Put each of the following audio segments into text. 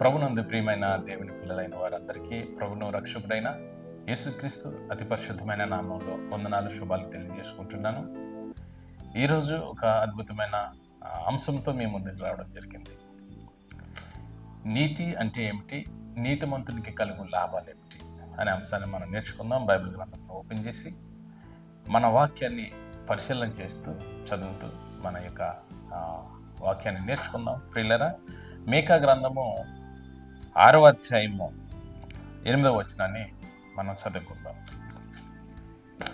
ప్రభునందు ప్రియమైన దేవుని పిల్లలైన వారందరికీ ప్రభును రక్షకుడైన యేసుక్రీస్తు అతి పరిశుద్ధమైన నామంలో వందనాలు శుభాలు తెలియజేసుకుంటున్నాను. ఈరోజు ఒక అద్భుతమైన అంశంతో మీ ముందుకు రావడం జరిగింది. నీతి అంటే ఏమిటి? నీతిమంతునికి కలుగు లాభాలు ఏమిటి? అనే అంశాన్ని మనం నేర్చుకుందాం. బైబిల్ గ్రంథంలో ఓపెన్ చేసి మన వాక్యాన్ని పరిశీలన చేస్తూ చదువుతూ మన యొక్క వాక్యాన్ని నేర్చుకుందాం. ప్రిల్లరా మేకా గ్రంథము ఆరవ అధ్యాయము ఎనిమిదవ వచనాన్ని మనం చదువుకుందాం.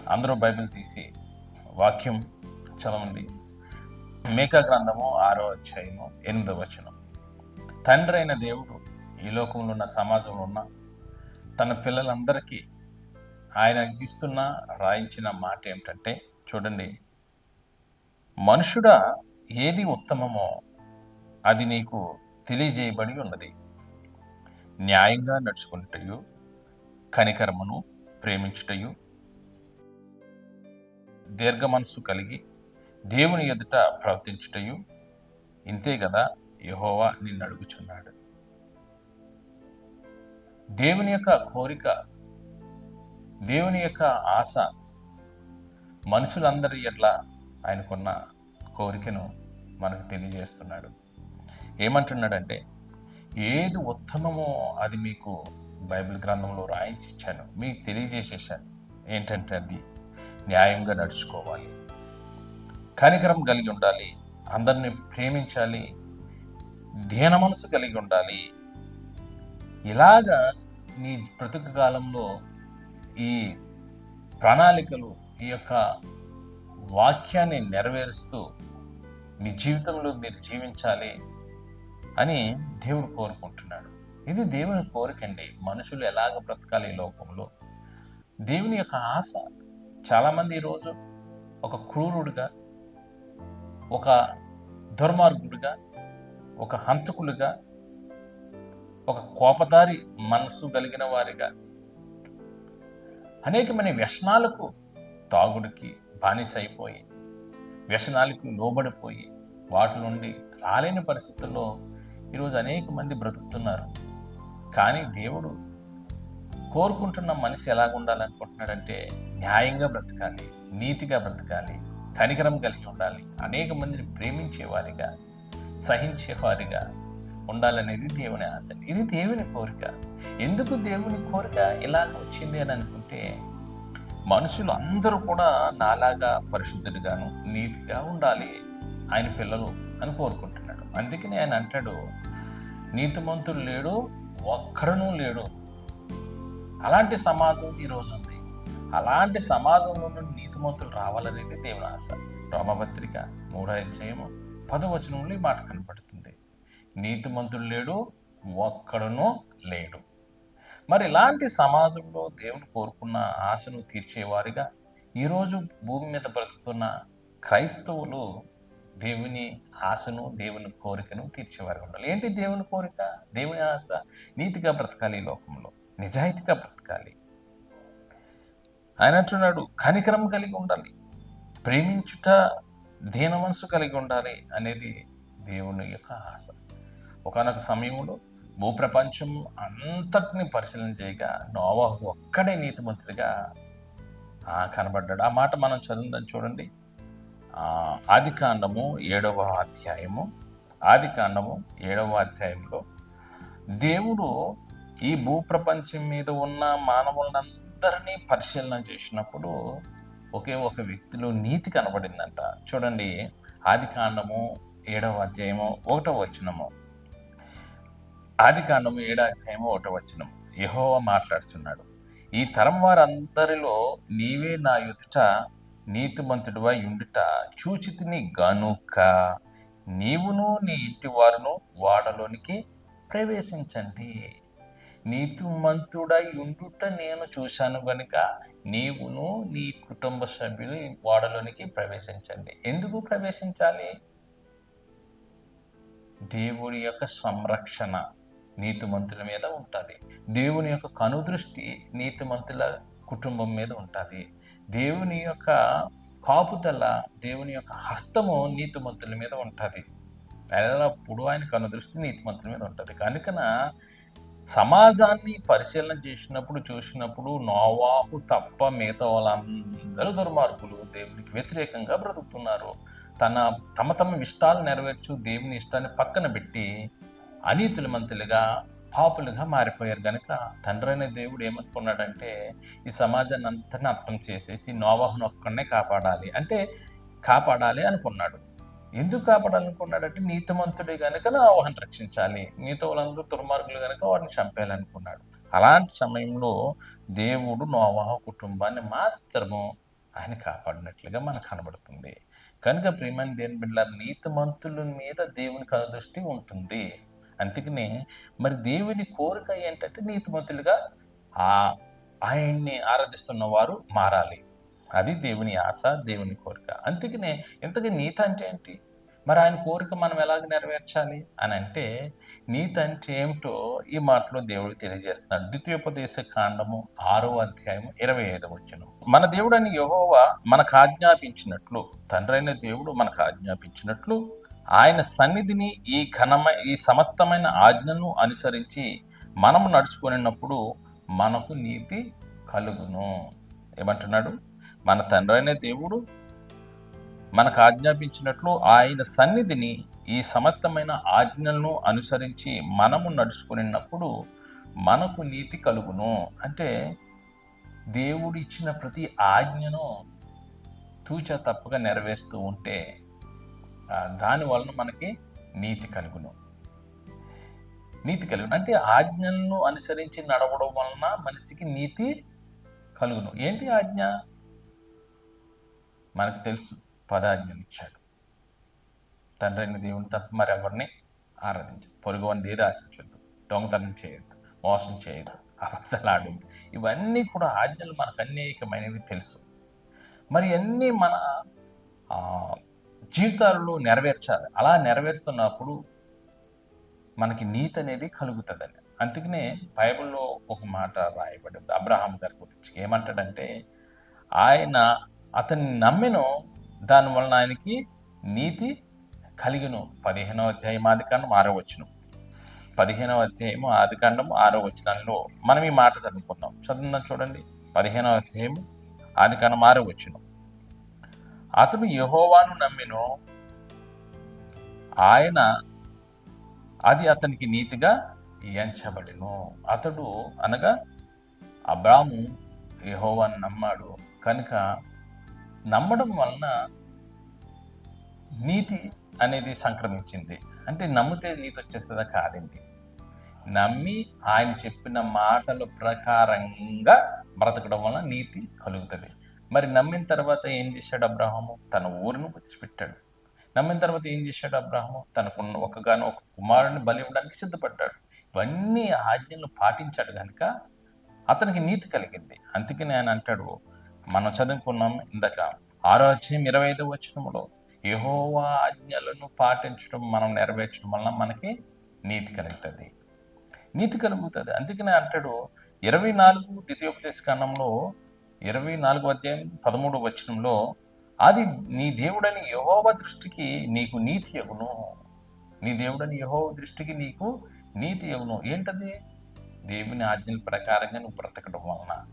అందరూ బైబిల్ తీసి వాక్యం చదవండి. మేకా గ్రంథము ఆరో అధ్యాయము ఎనిమిదవ వచనం. తండ్రి అయిన దేవుడు ఈ లోకంలో ఉన్న సమాజంలో ఉన్న తన పిల్లలందరికీ ఆయన ఇస్తున్న రాయించిన మాట ఏమిటంటే చూడండి మనుషుడా ఏది ఉత్తమమో అది నీకు తెలియజేయబడి ఉన్నది. న్యాయంగా నడుచుకున్నటయు కనికరమును ప్రేమించుటయు దీర్ఘ మనస్సు కలిగి దేవుని ఎదుట ప్రవర్తించుటయు ఇంతే కదా యహోవా నిన్ను అడుగుచున్నాడు దేవుని యొక్క కోరిక దేవుని యొక్క ఆశ మనుషులందరి ఎట్లా ఆయనకున్న కోరికను మనకు తెలియజేస్తున్నాడు. ఏమంటున్నాడంటే ఏది ఉత్తమమో అది మీకు బైబిల్ గ్రంథంలో రాయించి ఇచ్చాను మీకు తెలియజేసేసాను ఏంటంటే అది న్యాయంగా నడుచుకోవాలి. కనికరం కలిగి ఉండాలి. అందరిని ప్రేమించాలి. దీన మనసు కలిగి ఉండాలి. ఇలాగా నీ బ్రతుకు కాలంలో ఈ ప్రణాళికలు ఈ యొక్క వాక్యాన్ని నెరవేరుస్తూ మీ జీవితంలో మీరు జీవించాలి. అని దేవుడు కోరుకుంటున్నాడు. ఇది దేవుని కోరికండి. మనుషులు ఎలాగ బ్రతకాలి ఈ లోకంలో? దేవుని యొక్క ఆశ చాలామంది ఈరోజు ఒక క్రూరుడుగా ఒక దుర్మార్గుడుగా ఒక హంతకులుగా ఒక కోపదారి మనసు కలిగిన వారిగా అనేకమైన వ్యసనాలకు తాగుడికి బానిసైపోయి అయిపోయి వ్యసనాలకు లోబడిపోయి వాటి నుండి రాలేని పరిస్థితుల్లో ఈరోజు అనేక మంది బ్రతుకుతున్నారు. కానీ దేవుడు కోరుకుంటున్న మనిషి ఎలాగ ఉండాలనుకుంటున్నాడంటే న్యాయంగా బ్రతకాలి నీతిగా బ్రతకాలి కనికరం కలిగి ఉండాలి అనేక మందిని ప్రేమించేవారిగా సహించేవారిగా ఉండాలనేది దేవుని ఆశ. ఇది దేవుని కోరిక. ఎందుకు దేవుని కోరిక ఇలాగ వచ్చింది అని అనుకుంటే మనుషులు అందరూ కూడా నాలాగా పరిశుద్ధుడిగాను నీతిగా ఉండాలి ఆయన పిల్లలు అని కోరుకుంటున్నారు. అందుకని ఆయన అంటాడు నీతిమంతుడు లేడు ఒక్కడనూ లేడు. అలాంటి సమాజం ఈరోజు ఉంది. అలాంటి సమాజంలో నుండి నీతిమంతులు రావాలనేది దేవుని ఆశ. రోమపత్రిక మూడో అధ్యాయము పదవచనంలో ఈ మాట కనపడుతుంది. నీతిమంతుడు లేడు ఒక్కడనూ లేడు. మరి ఇలాంటి సమాజంలో దేవుని కోరుకున్న ఆశను తీర్చేవారిగా ఈరోజు భూమి మీద బ్రతుకుతున్న క్రైస్తవులు దేవుని ఆశను దేవుని కోరికను తీర్చేవారు ఉండాలి. ఏంటి దేవుని కోరిక? దేవుని ఆశ నీతిగా బ్రతకాలి ఈ లోకంలో. నిజాయితీగా బ్రతకాలి. ఆయన అంటున్నాడు కనికరం కలిగి ఉండాలి. ప్రేమించుట దీన మనసు కలిగి ఉండాలి అనేది దేవుని యొక్క ఆశ. ఒకనొక సమయంలో భూప్రపంచం అంతటిని పరిశీలన చేయగా నోవాహు ఒక్కడే నీతిమంతుడిగా ఆ, కనబడ్డాడు. ఆ మాట మనం చదువుదాం చూడండి. ఆది కాండము ఏడవ అధ్యాయము ఆది కాండము ఏడవ అధ్యాయంలో దేవుడు ఈ భూప్రపంచం మీద ఉన్న మానవులందరినీ పరిశీలన చేసినప్పుడు ఒకే ఒక వ్యక్తిలో నీతి కనబడిందంట. చూడండి ఆది కాండము ఏడవ అధ్యాయము ఒకటో వచనము. ఆది కాండము ఏడో అధ్యాయము ఒకటో వచనం యహోవ మాట్లాడుతున్నాడు ఈ తరం వారందరిలో నీవే నా ఎదుట నీతిమంతుడివై ఉండుట చూచితిని గనుక. నీవును నీ ఇంటి వారును వాడలోనికి ప్రవేశించండి. నీతిమంతుడై ఉండుట నేను చూశాను గనుక నీవును నీ కుటుంబ సభ్యులు వాడలోనికి ప్రవేశించండి. ఎందుకు ప్రవేశించాలి? దేవుని యొక్క సంరక్షణ నీతిమంతుల మీద ఉంటుంది. దేవుని యొక్క కనుదృష్టి నీతిమంతుల కుటుంబం మీద ఉంటుంది. దేవుని యొక్క కాపుదల దేవుని యొక్క హస్తము నీతిమంతుల మీద ఉంటుంది. ఎల్లప్పుడూ ఆయన కనుదృష్టి నీతిమంతుల మీద ఉంటుంది. కనుకన సమాజాన్ని పరిశీలన చేసినప్పుడు చూసినప్పుడు నోవాహు తప్ప మిగతా వాళ్ళందరూ దుర్మార్గులు దేవునికి వ్యతిరేకంగా బ్రతుకుతున్నారు. తన తమ తమ ఇష్టాలు నెరవేర్చు దేవుని ఇష్టాన్ని పక్కన పెట్టి అనీతుల మంతులుగా పాపులుగా మారిపోయారు కనుక తండ్రి అనే దేవుడు ఏమనుకున్నాడంటే ఈ సమాజాన్ని అంతని అర్థం చేసేసి నోవాహును ఒక్కడనే కాపాడాలి. అంటే కాపాడాలి అనుకున్నాడు. ఎందుకు కాపాడాలనుకున్నాడంటే నీతిమంతుడే కనుక నోవాహుని రక్షించాలి. నీతవులందరూ వాళ్ళందరూ దుర్మార్గులు కనుక వాడిని చంపేయాలనుకున్నాడు. అలాంటి సమయంలో దేవుడు నోవాహ కుటుంబాన్ని మాత్రము ఆయన కాపాడినట్లుగా మనకు కనబడుతుంది. కనుక ప్రియమైన దేని బిడ్డ నీతిమంతుల మీద దేవుని కనుదృష్టి ఉంటుంది. అందుకనే మరి దేవుని కోరిక ఏంటంటే నీతిమంతులుగా ఆ ఆయన్ని ఆరాధిస్తున్న వారు మారాలి. అది దేవుని ఆశ దేవుని కోరిక. అందుకనే ఇంతకీ నీతి అంటే ఏంటి? మరి ఆయన కోరిక మనం ఎలాగ నెరవేర్చాలి అని అంటే నీతి అంటే ఏమిటో ఈ మాటలో దేవుడు తెలియజేస్తున్నాడు. ద్వితీయోపదేశ కాండము ఆరో అధ్యాయము ఇరవై ఐదు వచ్చిన మన దేవుడని యహోవా మనకు ఆజ్ఞాపించినట్లు తండ్రైన దేవుడు మనకు ఆజ్ఞాపించినట్లు ఆయన సన్నిధిని ఈ ఘనమ ఈ సమస్తమైన ఆజ్ఞను అనుసరించి మనము నడుచుకునేటప్పుడు మనకు నీతి కలుగును. ఏమంటున్నాడు? మన తండ్రైన దేవుడు మనకు ఆజ్ఞాపించినట్లు ఆయన సన్నిధిని ఈ సమస్తమైన ఆజ్ఞలను అనుసరించి మనము నడుచుకునేటప్పుడు మనకు నీతి కలుగును. అంటే దేవుడిచ్చిన ప్రతి ఆజ్ఞను తూచా తప్పగా నెరవేరుస్తూ ఉంటే దాని వలన మనకి నీతి కలుగును. నీతి కలుగును. అంటే ఆజ్ఞలను అనుసరించి నడవడం వలన మనిషికి నీతి కలుగును. ఏంటి ఆజ్ఞ? మనకు తెలుసు పదాజ్ఞలు ఇచ్చాడు. తండ్రి అయిన దేవుని తప్ప మరి ఎవరిని ఆరాధించదు. పొరుగు అని ఏది ఆశించొద్దు. దొంగతనం చేయొద్దు. మోసం చేయొద్దు. అబద్ధాలు ఆడొద్దు. ఇవన్నీ కూడా ఆజ్ఞలు మనకు అనేకమైనవి తెలుసు. మరి అన్నీ మన జీవితాలలో నెరవేర్చాలి. అలా నెరవేరుస్తున్నప్పుడు మనకి నీతి అనేది కలుగుతుందని అందుకనే బైబిల్లో ఒక మాట రాయబడింది. అబ్రహాం గారి గురించి ఏమంటాడంటే ఆయన అతన్ని నమ్మిన దానివలన ఆయనకి నీతి కలిగిను. పదిహేనవ అధ్యాయం ఆదికాండం ఆరో వచ్చును పదిహేనవ అధ్యాయము ఆదికాండము ఆరో వచనంలో మనం ఈ మాట చదువుకుందాం. చదువుదాం చూడండి. పదిహేనవ అధ్యాయము ఆదికాండం ఆరో వచ్చును అతడు యహోవాను నమ్మిను. ఆయన అది అతనికి నీతిగా ఎంచబడిను. అతడు అనగా అబ్రాము యహోవాను నమ్మాడు. కనుక నమ్మడం వలన నీతి అనేది సంక్రమించింది. అంటే నమ్మితే నీతి వచ్చేస్తుందా కాదండి. నమ్మి ఆయన చెప్పిన మాటల ప్రకారంగా బ్రతకడం వలన నీతి కలుగుతుంది. మరి నమ్మిన తర్వాత ఏం చేశాడు అబ్రహాము? తన ఊరిని విడిచిపెట్టాడు నమ్మిన తర్వాత ఏం చేశాడు అబ్రహాము? తనకున్న ఒకగాను ఒక కుమారుని బలి ఇవ్వడానికి సిద్ధపడ్డాడు. ఇవన్నీ ఆజ్ఞలు పాటించాడు కనుక అతనికి నీతి కలిగింది. అందుకని ఆయన అంటాడు మనం చదువుకున్నాం ఇందాక ఆరో అధ్యాయం ఇరవై ఐదో వచ్చినములో యహోవా ఆజ్ఞలను పాటించడం మనం నెరవేర్చడం వలన మనకి నీతి కలుగుతుంది. నీతి కలుగుతుంది. అందుకనే అంటాడు ఇరవై నాలుగు ద్వితీయోపదేశ కాండంలో ఇరవై నాలుగో అధ్యాయం పదమూడు వచనంలో అది నీ దేవుడని యహోవ దృష్టికి నీకు నీతి అగును నీ దేవుడని యహోవ దృష్టికి నీకు నీతి అగును ఏంటది? దేవుని ఆజ్ఞల ప్రకారంగా నువ్వు బ్రతకడం వలన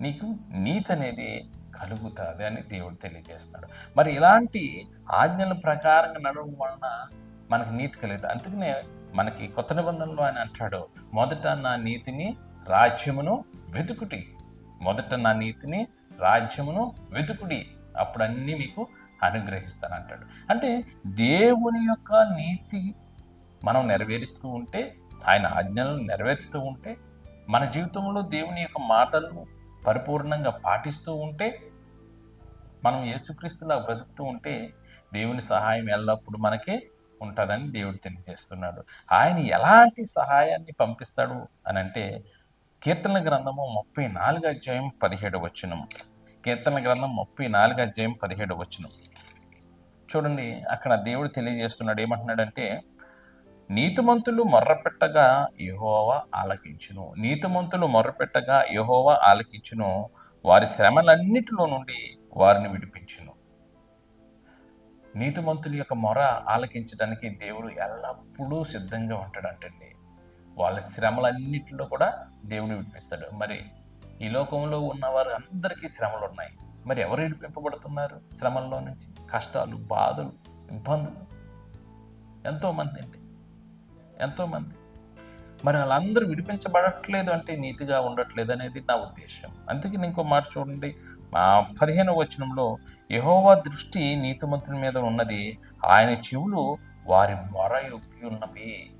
నీకు నీతి అనేది కలుగుతుంది అని దేవుడు తెలియజేస్తాడు మరి ఇలాంటి ఆజ్ఞల ప్రకారంగా నడవడం వలన మనకు నీతి కలుగుతుంది. అందుకనే మనకి కొత్త నిబంధనలో ఆయన అంటాడు మొదట నా నీతిని రాజ్యమును వెతుకుటి మొదట నా నీతిని రాజ్యమును వెతుకుడి. అప్పుడు అన్నీ మీకు అనుగ్రహిస్తానంటాడు. అంటే దేవుని యొక్క నీతి మనం నెరవేరుస్తూ ఉంటే ఆయన ఆజ్ఞలను నెరవేరుస్తూ ఉంటే మన జీవితంలో దేవుని యొక్క మాటలను పరిపూర్ణంగా పాటిస్తూ ఉంటే మనం యేసుక్రీస్తులా బ్రతుకుతూ ఉంటే దేవుని సహాయం ఎల్లప్పుడూ మనకే ఉంటుందని దేవుడు తెలియజేస్తున్నాడు. ఆయన ఎలాంటి సహాయాన్ని పంపిస్తాడు అని అంటే కీర్తన గ్రంథము ముప్పై నాలుగు అధ్యాయం పదిహేడు వచ్చినం కీర్తన గ్రంథం ముప్పై నాలుగు అధ్యాయం పదిహేడు వచ్చినం చూడండి అక్కడ దేవుడు తెలియజేస్తున్నాడు ఏమంటున్నాడంటే నీతిమంతులు మొర్రపెట్టగా యహోవా ఆలకించును. నీతిమంతులు మొర్రపెట్టగా యహోవా ఆలకించును. వారి శ్రమలన్నిటిలో నుండి వారిని విడిపించును. నీతిమంతుల యొక్క మొర ఆలకించడానికి దేవుడు ఎల్లప్పుడూ సిద్ధంగా ఉంటాడంటండి. వాళ్ళ శ్రమలన్నిటిలో కూడా దేవుడు విడిపిస్తాడు. మరి ఈ లోకంలో ఉన్న వారు అందరికీ శ్రమలు ఉన్నాయి. మరి ఎవరు విడిపింపబడుతున్నారు శ్రమల్లో నుంచి? కష్టాలు బాధలు ఇబ్బందులు? ఎంతోమంది అండి. ఎంతోమంది. మరి వాళ్ళందరూ విడిపించబడట్లేదు అంటే నీతిగా ఉండట్లేదు అనేది నా ఉద్దేశం. అందుకే నేను ఇంకో మాట చూడండి. మా పదిహేనవ వచనంలో యహోవా దృష్టి నీతిమంతుల మీద ఉన్నది. ఆయన చెవులు వారి మొర యొక్కి ఉన్నవి.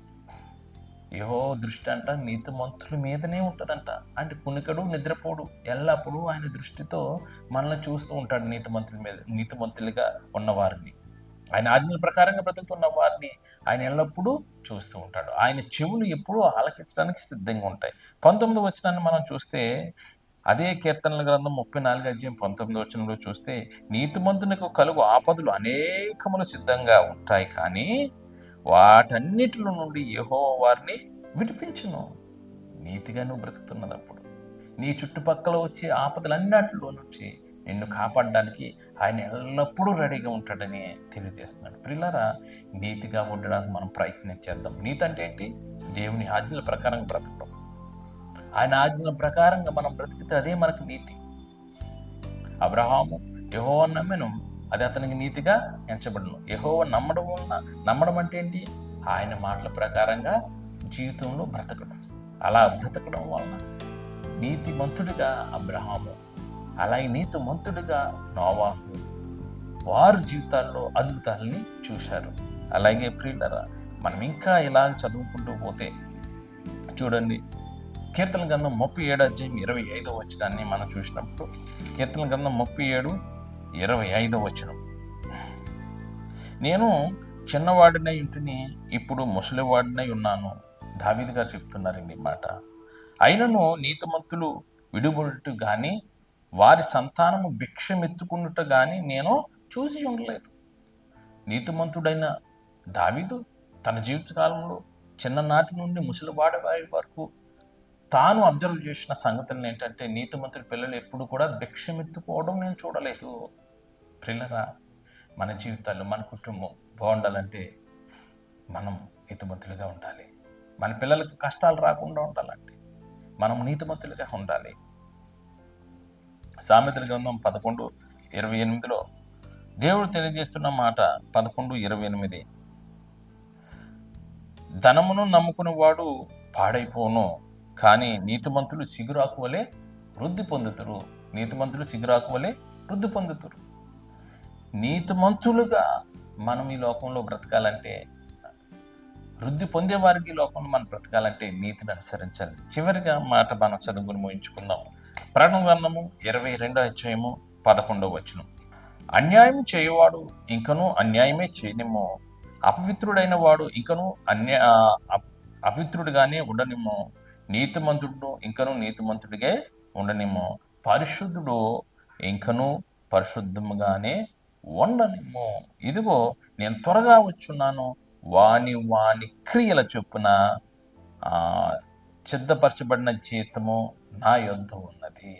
యహో దృష్టి అంట నీతిమంతుల మీదనే ఉంటుందంట. అంటే కునికడు నిద్రపోడు ఎల్లప్పుడూ ఆయన దృష్టితో మనల్ని చూస్తూ ఉంటాడు నీతిమంతుల మీద నీతిమంతులుగా ఉన్నవారిని. ఆయన ఆజ్ఞల ప్రకారంగా బ్రతుకుతున్న వారిని ఆయన ఎల్లప్పుడూ చూస్తూ ఉంటాడు. ఆయన చెవులు ఎప్పుడూ ఆలకించడానికి సిద్ధంగా ఉంటాయి. పంతొమ్మిది వచనాన్ని మనం చూస్తే అదే కీర్తనల గ్రంథం ముప్పై నాలుగు అధ్యాయం పంతొమ్మిది వచనంలో చూస్తే నీతిమంతునికి కలుగు ఆపదలు అనేకములు సిద్ధంగా ఉంటాయి కానీ వాటన్నిటిలో నుండి యహో వారిని విడిపించును. నీతిగా నువ్వు బ్రతుకుతున్నదప్పుడు నీ చుట్టుపక్కల వచ్చే ఆపదలన్నిటిలో నుంచి నిన్ను కాపాడడానికి ఆయన ఎల్లప్పుడూ రెడీగా ఉంటాడని తెలియజేస్తున్నాడు. పిల్లరా నీతిగా ఉండడానికి మనం ప్రయత్నం చేద్దాం. నీతి అంటే ఏంటి? దేవుని ఆజ్ఞల ప్రకారంగా బ్రతకడం. ఆయన ఆజ్ఞల ప్రకారంగా మనం బ్రతికితే అదే మనకు నీతి. అబ్రహాము యహో నమ్మెను. అది అతనికి నీతిగా ఎంచబడను. యహోవ నమ్మడం వలన నమ్మడం అంటే ఏంటి? ఆయన మాటల ప్రకారంగా జీవితంలో బ్రతకడం. అలా బ్రతకడం వలన నీతిమంతుడిగా అబ్రహాము అలాగే నీతిమంతుడిగా నోవాహు వారు జీవితాల్లో అద్భుతాలని చూశారు. అలాగే ప్రియులరా మనం ఇంకా ఇలా చదువుకుంటూ పోతే చూడండి కీర్తన గ్రంథం ముప్పై ఏడు అధ్యాయం ఇరవై ఐదో వచ్చినాన్ని మనం చూసినప్పుడు కీర్తన గ్రంథం ముప్పై ఏడు ఇరవై ఐదో వచనం. నేను చిన్నవాడినై ఇంటిని ఇప్పుడు ముసలివాడినై ఉన్నాను. దావీద్ గారు చెప్తున్నారండి మాట. అయినను నీతిమంతులు విడుబడుట కానీ వారి సంతానము భిక్షమెత్తుకున్నట కానీ నేను చూసి ఉండలేదు. నీతిమంతుడైన దావిదు తన జీవితకాలంలో చిన్ననాటి నుండి ముసలివాడి వారి వరకు తాను అబ్జర్వ్ చేసిన సంగతులు ఏంటంటే నీతిమంతుడి పిల్లలు ఎప్పుడు కూడా భిక్షమెత్తుకోవడం నేను చూడలేదు. ప్రిల్లరా మన జీవితాలు మన కుటుంబం బాగుండాలంటే మనం నీతిమంతులుగా ఉండాలి. మన పిల్లలకు కష్టాలు రాకుండా ఉండాలంటే మనం నీతిమంతులుగా ఉండాలి. సామెతల గ్రంథం పదకొండు ఇరవై ఎనిమిదిలో దేవుడు తెలియజేస్తున్న మాట పదకొండు ఇరవై ఎనిమిది. ధనమును నమ్ముకునేవాడు పాడైపోను కానీ నీతిమంతులు సిగురాకు వలె వృద్ధి పొందుతురు. నీతిమంతులు సిగురాకు వలె వృద్ధి పొందుతురు. నీతిమంతులుగా మనం ఈ లోకంలో బ్రతకాలంటే వృద్ధి పొందే వారికి ఈ లోకంలో మనం బ్రతకాలంటే నీతిని అనుసరించాలి. చివరిగా మాట మనం చదువుకుని ముగించుకుందాం. ప్రకటన గ్రంథము ఇరవై రెండో అధ్యాయము పదకొండవ వచనం. అన్యాయం చేయవాడు ఇంకనూ అన్యాయమే చేయనిమ్మో. అపవిత్రుడైన వాడు ఇంకనూ అన్య అప- అపవిత్రుడిగానే ఉండనిమ్మో. నీతిమంతుడు ఇంకనూ నీతిమంతుడిగే ఉండనిమ్మో. పరిశుద్ధుడు ఇంకనూ పరిశుద్ధముగానే ఉండనిమ్మో ఇదిగో నేను త్వరగా వచ్చున్నాను. వాని వాని క్రియల చొప్పున చిద్దపరచబడిన సిద్ధపరచబడిన జీతము నా యొద్ద ఉన్నది.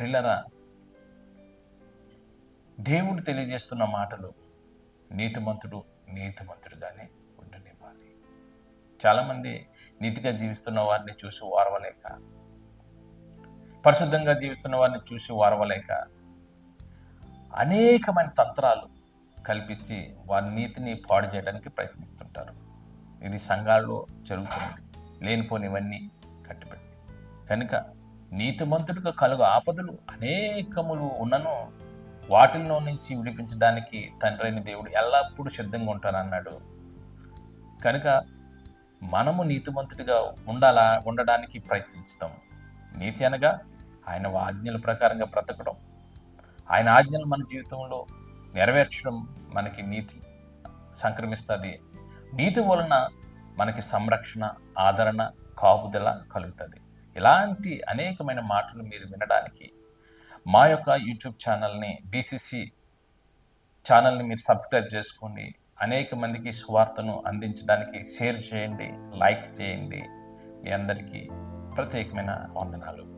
పిల్లరా దేవుడు తెలియజేస్తున్న మాటలు నీతిమంతుడు నీతిమంతుడుగానే ఉండనివ్వాలి. చాలామంది నీతిగా జీవిస్తున్న వారిని చూసి వారవలేక పరిశుద్ధంగా జీవిస్తున్న వారిని చూసి వారవలేక అనేకమైన తంత్రాలు కల్పించి వారి నీతిని పాడు చేయడానికి ప్రయత్నిస్తుంటారు. ఇది సంఘాల్లో జరుగుతుంది లేనిపోనివన్నీ కట్టిపెట్టి కనుక నీతిమంతుడిగా కలుగు ఆపదలు అనేకములు ఉన్నను వాటిల్లో నుంచి విడిపించడానికి తండ్రైన దేవుడు ఎల్లప్పుడూ సిద్ధంగా ఉంటానన్నాడు కనుక మనము నీతిమంతుడిగా ఉండాలా ఉండడానికి ప్రయత్నిస్తాం. నీతి అనగా ఆయన ఆజ్ఞల ప్రకారంగా బ్రతకడం. ఆయన ఆజ్ఞలు మన జీవితంలో నెరవేర్చడం మనకి నీతి సంక్రమిస్తుంది. నీతి వలన మనకి సంరక్షణ ఆదరణ కాపుదల కలుగుతుంది. ఇలాంటి అనేకమైన మాటలు మీరు వినడానికి మా యొక్క యూట్యూబ్ ఛానల్ని బీసీసీ ఛానల్ని మీరు సబ్స్క్రైబ్ చేసుకోండి. అనేక మందికి స్వార్థను అందించడానికి షేర్ చేయండి లైక్ చేయండి. మీ అందరికీ ప్రత్యేకమైన వందనాలు.